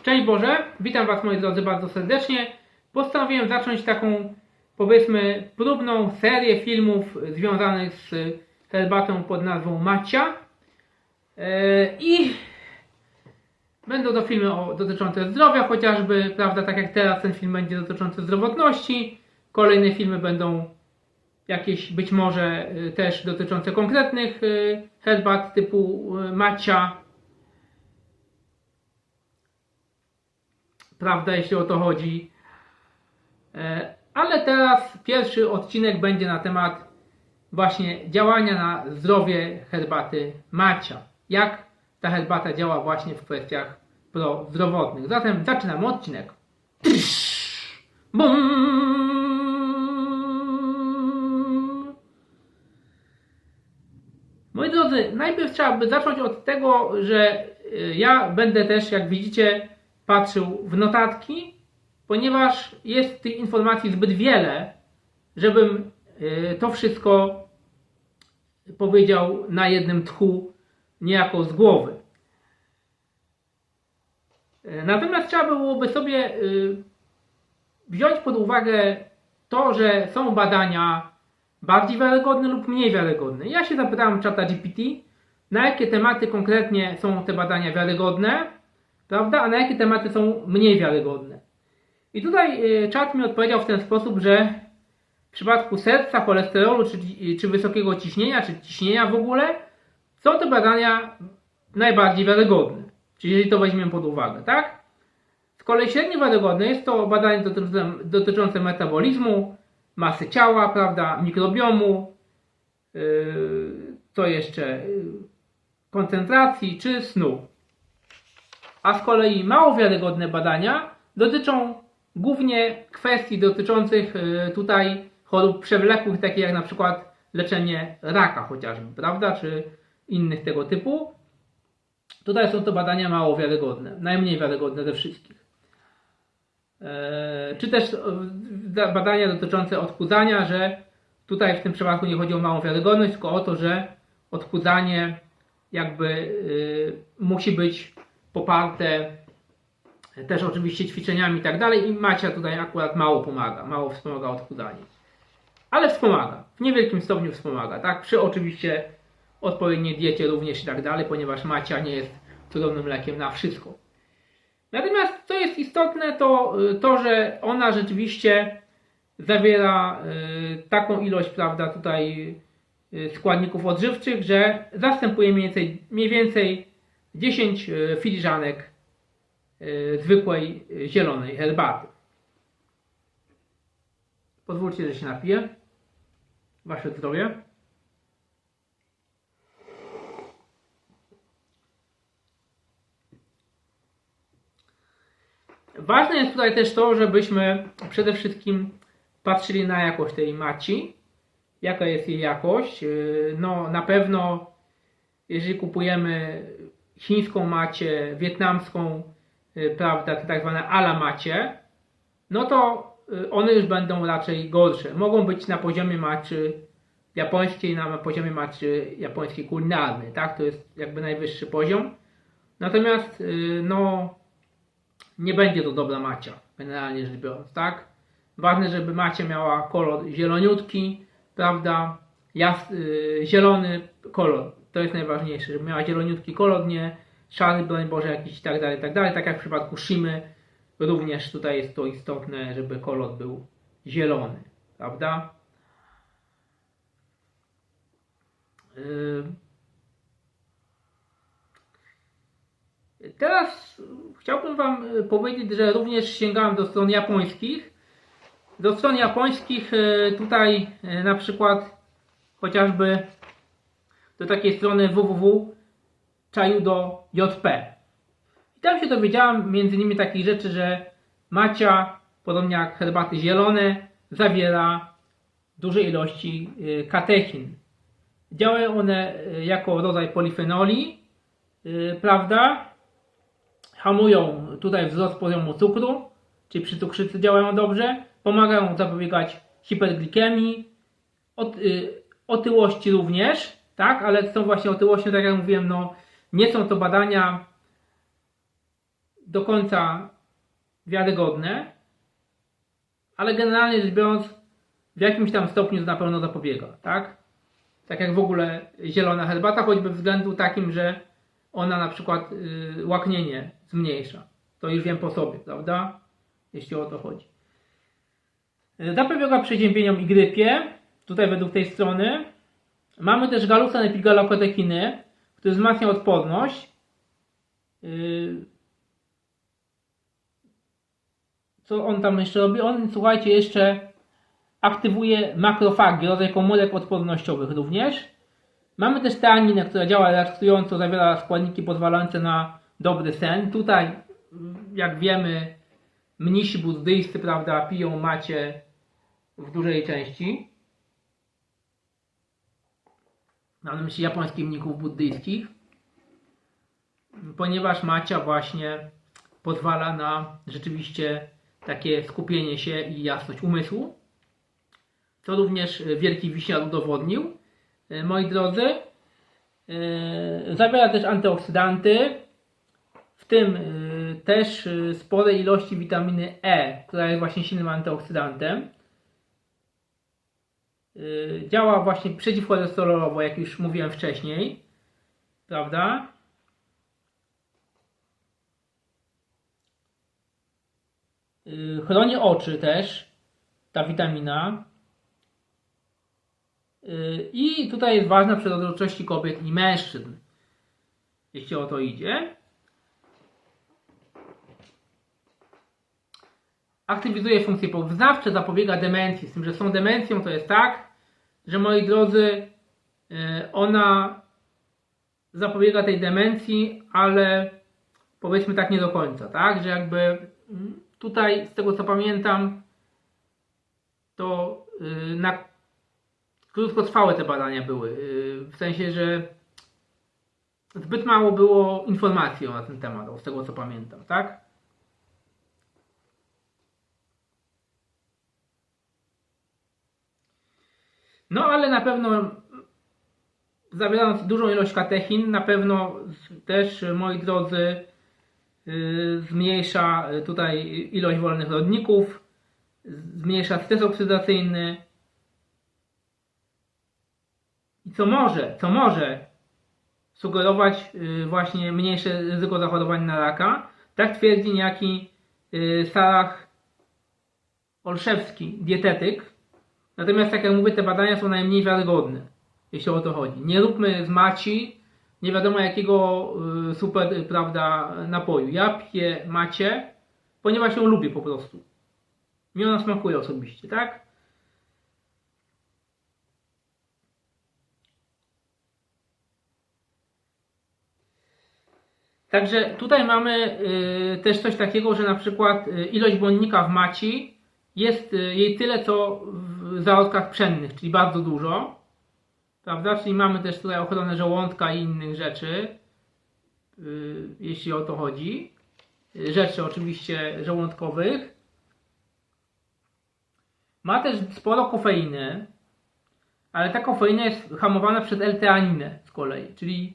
Szczęść Boże, witam Was moi drodzy bardzo serdecznie. Postanowiłem zacząć taką powiedzmy próbną serię filmów związanych z herbatą pod nazwą Macia. E, I będą to filmy o, dotyczące zdrowia chociażby, prawda, tak jak teraz ten film będzie dotyczący zdrowotności. Kolejne filmy będą jakieś być może y, też dotyczące konkretnych y, herbat typu Macia. Prawda, jeśli o to chodzi. E, Ale teraz pierwszy odcinek będzie na temat właśnie działania na zdrowie herbaty Macia. Jak ta herbata działa właśnie w kwestiach prozdrowotnych. Zatem zaczynamy odcinek. Bum! Moi drodzy, najpierw trzeba by zacząć od tego, że y, ja będę też, jak widzicie, patrzył w notatki, ponieważ jest tych informacji zbyt wiele, żebym y, to wszystko powiedział na jednym tchu, niejako z głowy. Y, Natomiast trzeba byłoby sobie y, wziąć pod uwagę to, że są badania bardziej wiarygodne lub mniej wiarygodne. Ja się zapytałem czata GPT, na jakie tematy konkretnie są te badania wiarygodne, prawda, a na jakie tematy są mniej wiarygodne. I tutaj y, czat mi odpowiedział w ten sposób, że w przypadku serca, cholesterolu czy, czy wysokiego ciśnienia, czy ciśnienia w ogóle, są te badania najbardziej wiarygodne. Czyli jeżeli to weźmiemy pod uwagę, tak? Z kolei średnio wiarygodne jest to badanie dotyczące, dotyczące metabolizmu, masy ciała, prawda, mikrobiomu, yy, jeszcze, yy, koncentracji czy snu. A z kolei mało wiarygodne badania dotyczą głównie kwestii dotyczących yy, tutaj chorób przewlekłych, takich jak na przykład leczenie raka chociażby, prawda, czy innych tego typu. Tutaj są to badania mało wiarygodne, najmniej wiarygodne ze wszystkich. Eee, Czy też e, badania dotyczące odchudzania, że tutaj w tym przypadku nie chodzi o małą wiarygodność, tylko o to, że odchudzanie jakby y, musi być poparte też oczywiście ćwiczeniami i tak dalej i Macia tutaj akurat mało pomaga, mało wspomaga odchudzanie. Ale wspomaga, w niewielkim stopniu wspomaga, tak? Przy oczywiście odpowiedniej diecie również i tak dalej, ponieważ Macia nie jest cudownym lekiem na wszystko. Natomiast co jest istotne, to y, to, że ona rzeczywiście zawiera y, taką ilość, prawda, tutaj y, składników odżywczych, że zastępuje mniej więcej, mniej więcej 10 y, filiżanek y, zwykłej y, zielonej herbaty. Pozwólcie, że się napiję. Wasze zdrowie. Ważne jest tutaj też to, żebyśmy przede wszystkim patrzyli na jakość tej maci. Jaka jest jej jakość? No, na pewno, jeżeli kupujemy chińską macie, wietnamską, yy, prawda, te tak zwane ala macie, no to yy, one już będą raczej gorsze. Mogą być na poziomie maczy japońskiej, na poziomie maczy japońskiej kulinarnej, tak? To jest jakby najwyższy poziom. Natomiast, yy, no, nie będzie to dobra macia, generalnie rzecz biorąc, tak? Ważne, żeby macia miała kolor zieloniutki, prawda? Jas, y, zielony kolor, to jest najważniejsze, żeby miała zieloniutki kolor, nie szary, broń Boże, jakiś i tak dalej, tak dalej. Tak jak w przypadku Shimy, również tutaj jest to istotne, żeby kolor był zielony, prawda? Y, Teraz chciałbym Wam y, powiedzieć, że również sięgałem do stron japońskich. Do stron japońskich y, tutaj y, na przykład chociażby do takiej strony www.chayudo.jp I tam się dowiedziałem między innymi takich rzeczy, że macia, podobnie jak herbaty zielone, zawiera duże ilości y, katechin. Działają one y, jako rodzaj polifenoli, y, prawda? hamują tutaj wzrost poziomu cukru, czyli przy cukrzycy działają dobrze, pomagają zapobiegać hiperglikemii, ot, otyłości również, tak, ale są właśnie otyłością, tak jak mówiłem, no nie są to badania do końca wiarygodne, ale generalnie rzecz biorąc, w jakimś tam stopniu to na pewno zapobiega, tak? Tak jak w ogóle zielona herbata, choćby względu takim, że ona na przykład y, łaknienie zmniejsza. To już wiem po sobie, prawda? Jeśli o to chodzi. Y, Zapobiega przeziębieniom i grypie, tutaj według tej strony. Mamy też galusan epigalokotekiny, który wzmacnia odporność. Y, Co on tam jeszcze robi? On, słuchajcie, jeszcze aktywuje makrofagi, rodzaj komórek odpornościowych również. Mamy też teaninę, która działa relaksująco, zawiera składniki pozwalające na dobry sen. Tutaj, jak wiemy, mnisi buddyjscy, prawda, piją macie w dużej części. Na myśli japońskich mnichów buddyjskich. Ponieważ macia właśnie pozwala na rzeczywiście takie skupienie się i jasność umysłu. Co również Wielki Wiśniar udowodnił. Moi drodzy, e, zawiera też antyoksydanty, w tym e, też spore ilości witaminy E, która jest właśnie silnym antyoksydantem. E, Działa właśnie przeciwcholesterolowo, jak już mówiłem wcześniej, prawda? Y, Chroni oczy też, ta witamina. Y, I tutaj jest ważna przy kobiet i mężczyzn, jeśli o to idzie. Aktywizuje funkcje poznawcze, zapobiega demencji. Z tym, że tą demencją to jest tak, że moi drodzy, y, ona zapobiega tej demencji, ale powiedzmy tak nie do końca, tak? Że jakby mm, tutaj, z tego co pamiętam, to y, na krótkotrwałe te badania były. y, W sensie, że zbyt mało było informacji na ten temat, z tego co pamiętam, tak? No ale na pewno zawierając dużą ilość katechin, na pewno też, moi drodzy, y, zmniejsza y, tutaj ilość wolnych rodników, zmniejsza stres oksydacyjny. I co może, co może sugerować y, właśnie mniejsze ryzyko zachorowań na raka, tak twierdzi niejaki y, Sarach Olszewski, dietetyk. Natomiast, tak jak mówię, te badania są najmniej wiarygodne, jeśli o to chodzi. Nie róbmy z maci nie wiadomo jakiego y, super, y, prawda, napoju. Ja piję macie, ponieważ ją lubię po prostu. Mi ona smakuje osobiście, tak? Także tutaj mamy y, też coś takiego, że na przykład ilość błonnika w maci jest jej tyle co w zarodkach pszennych, czyli bardzo dużo. Prawda? Czyli mamy też tutaj ochronę żołądka i innych rzeczy, y, jeśli o to chodzi. Rzeczy oczywiście żołądkowych. Ma też sporo kofeiny, ale ta kofeina jest hamowana przez L-teaninę z kolei, czyli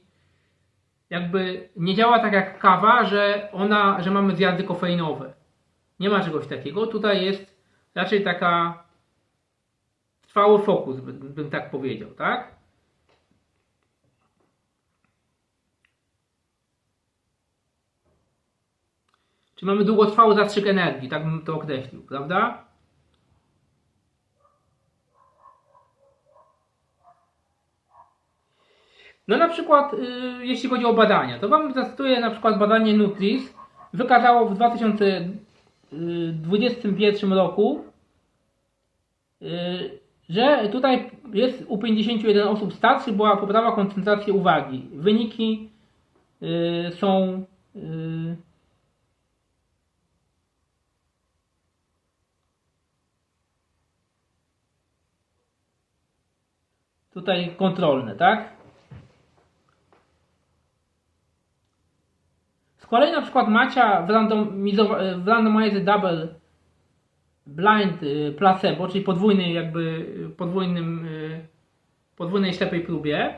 jakby nie działa tak jak kawa, że ona, że mamy zjazdy kofeinowe. Nie ma czegoś takiego. Tutaj jest raczej taka trwały fokus, bym, tak powiedział, tak? Czy mamy długotrwały zastrzyk energii, tak bym to określił, prawda? No na przykład, y, jeśli chodzi o badania, to Wam zacytuję na przykład badanie Nutris. Wykazało w 2021 roku, y, że tutaj jest u 51 osób starszych była poprawa koncentracji uwagi. Wyniki y, są y, tutaj kontrolne, tak? Z kolei na przykład Macia w, randomizowa- w randomizer double blind y, placebo, czyli podwójnej jakby y, podwójnym y, podwójnej ślepej próbie,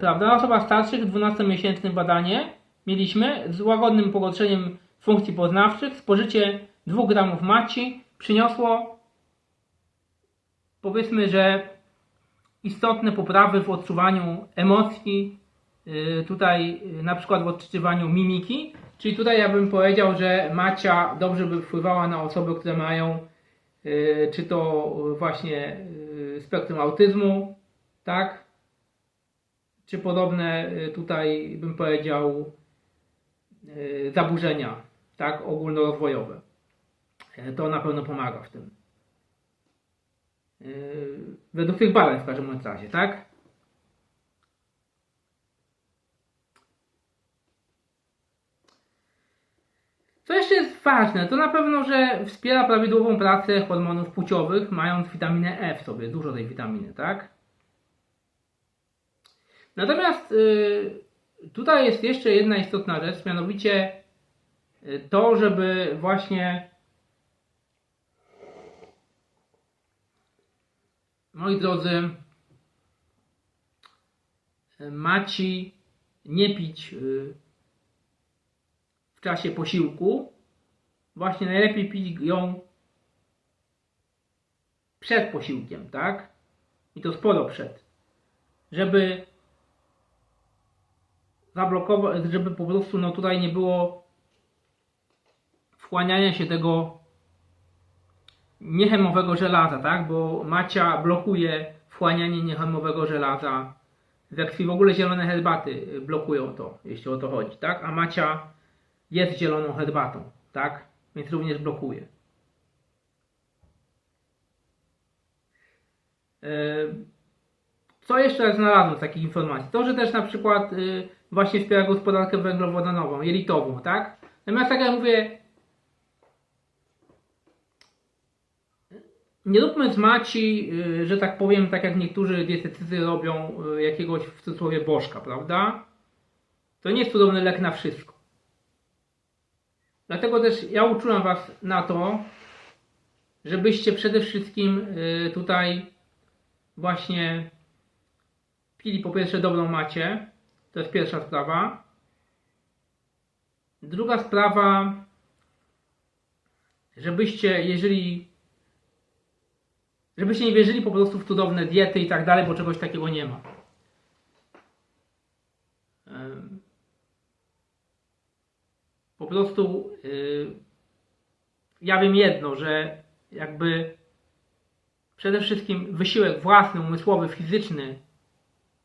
prawda? Na osobach starszych 12-miesięczne badanie mieliśmy z łagodnym pogorszeniem funkcji poznawczych, spożycie 2 gramów maci przyniosło powiedzmy, że istotne poprawy w odczuwaniu emocji, tutaj na przykład w odczytywaniu mimiki, czyli tutaj ja bym powiedział, że macia dobrze by wpływała na osoby, które mają yy, czy to właśnie yy, spektrum autyzmu, tak, czy podobne yy, tutaj bym powiedział zaburzenia, tak, ogólnorozwojowe. Yy, To na pewno pomaga w tym. Według tych badań w każdym razie, tak? Co jeszcze jest ważne, to na pewno, że wspiera prawidłową pracę hormonów płciowych, mając witaminę E w sobie, dużo tej witaminy, tak? Natomiast yy, tutaj jest jeszcze jedna istotna rzecz, mianowicie yy, to, żeby właśnie moi drodzy, maci nie pić y, czasie posiłku. Właśnie najlepiej pić ją przed posiłkiem, tak? I to sporo przed. Żeby zablokować, żeby po prostu no tutaj nie było wchłaniania się tego niechemowego żelaza, tak? Bo macia blokuje wchłanianie niechemowego żelaza. We krwi w ogóle zielone herbaty blokują to, jeśli o to chodzi, tak? A macia jest zieloną herbatą, tak? Więc również blokuje. Yy, Co jeszcze znalazłem z takich informacji? To, że też na przykład yy, właśnie wspiera gospodarkę węglowodanową, jelitową, tak? Natomiast tak jak mówię, nie róbmy z maci, y, że tak powiem, tak jak niektórzy dietetycy robią y, jakiegoś w cudzysłowie bożka, prawda? To nie jest cudowny lek na wszystko. Dlatego też ja uczulam Was na to, żebyście przede wszystkim y, tutaj właśnie pili po pierwsze dobrą macie. To jest pierwsza sprawa. Druga sprawa, żebyście, jeżeli Żebyście nie wierzyli po prostu w cudowne diety i tak dalej, bo czegoś takiego nie ma. Em, Po prostu y, ja wiem jedno, że jakby przede wszystkim wysiłek własny, umysłowy, fizyczny,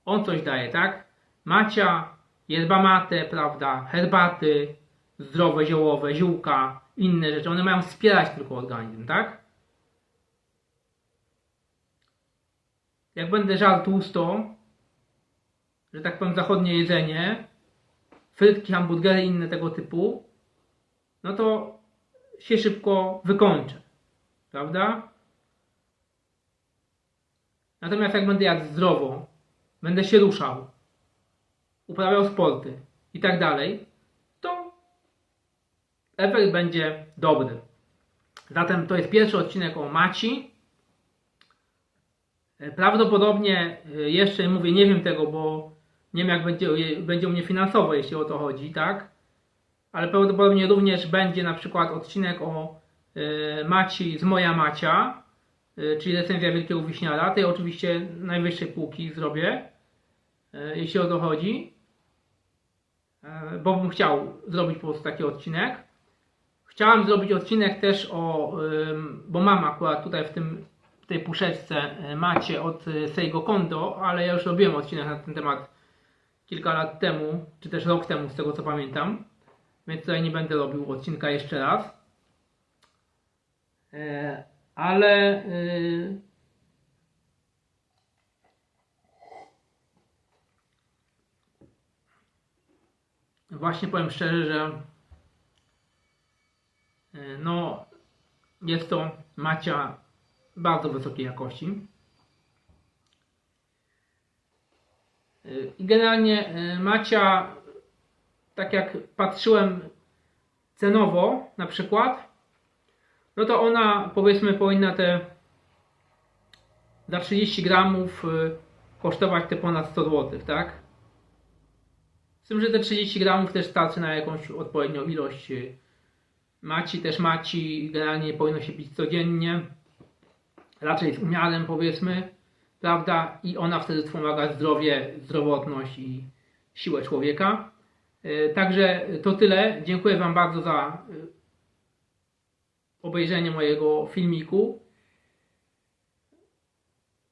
on coś daje, tak? Macia, yerba mate, prawda, herbaty, zdrowe, ziołowe, ziółka, inne rzeczy, one mają wspierać tylko organizm, tak? jak będę żarł tłusto, że tak powiem zachodnie jedzenie, frytki, hamburgery inne tego typu, no to się szybko wykończę. Prawda? Natomiast jak będę jadł zdrowo, będę się ruszał, uprawiał sporty i tak dalej, to efekt będzie dobry. Zatem to jest pierwszy odcinek o maci. Prawdopodobnie y, jeszcze mówię, nie wiem tego, bo nie wiem jak będzie, będzie u mnie finansowo, jeśli o to chodzi, tak? Ale prawdopodobnie również będzie na przykład odcinek o y, Maci z Moja Macia, y, czyli recenzja Wielkiego Wiśniara. Tej oczywiście najwyższej półki zrobię, jeśli o to chodzi. Bo bym chciał zrobić po prostu taki odcinek. Chciałem zrobić odcinek też o, bo mam akurat tutaj w tym tej puszeczce e, macie od e, Seigo Kondo, ale ja już robiłem odcinek na ten temat kilka lat temu, czy też rok temu, z tego co pamiętam. Więc tutaj nie będę robił odcinka jeszcze raz. E, ale właśnie powiem szczerze, że no jest to macia bardzo wysokiej jakości. I generalnie y, Macia, tak jak patrzyłem cenowo na przykład, no to ona powiedzmy powinna te za 30 gramów y, kosztować te ponad 100 zł, tak? Z tym, że te 30 gramów też starczy na jakąś odpowiednią ilość y, Maci też maci, generalnie nie powinno się pić codziennie. Raczej z umiarem powiedzmy, prawda? I ona wtedy wspomaga zdrowie, zdrowotność i siłę człowieka. E, Także to tyle. Dziękuję Wam bardzo za e, obejrzenie mojego filmiku.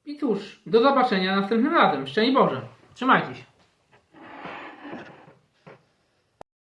I cóż, do zobaczenia następnym razem. Szczęść Boże. Trzymajcie się.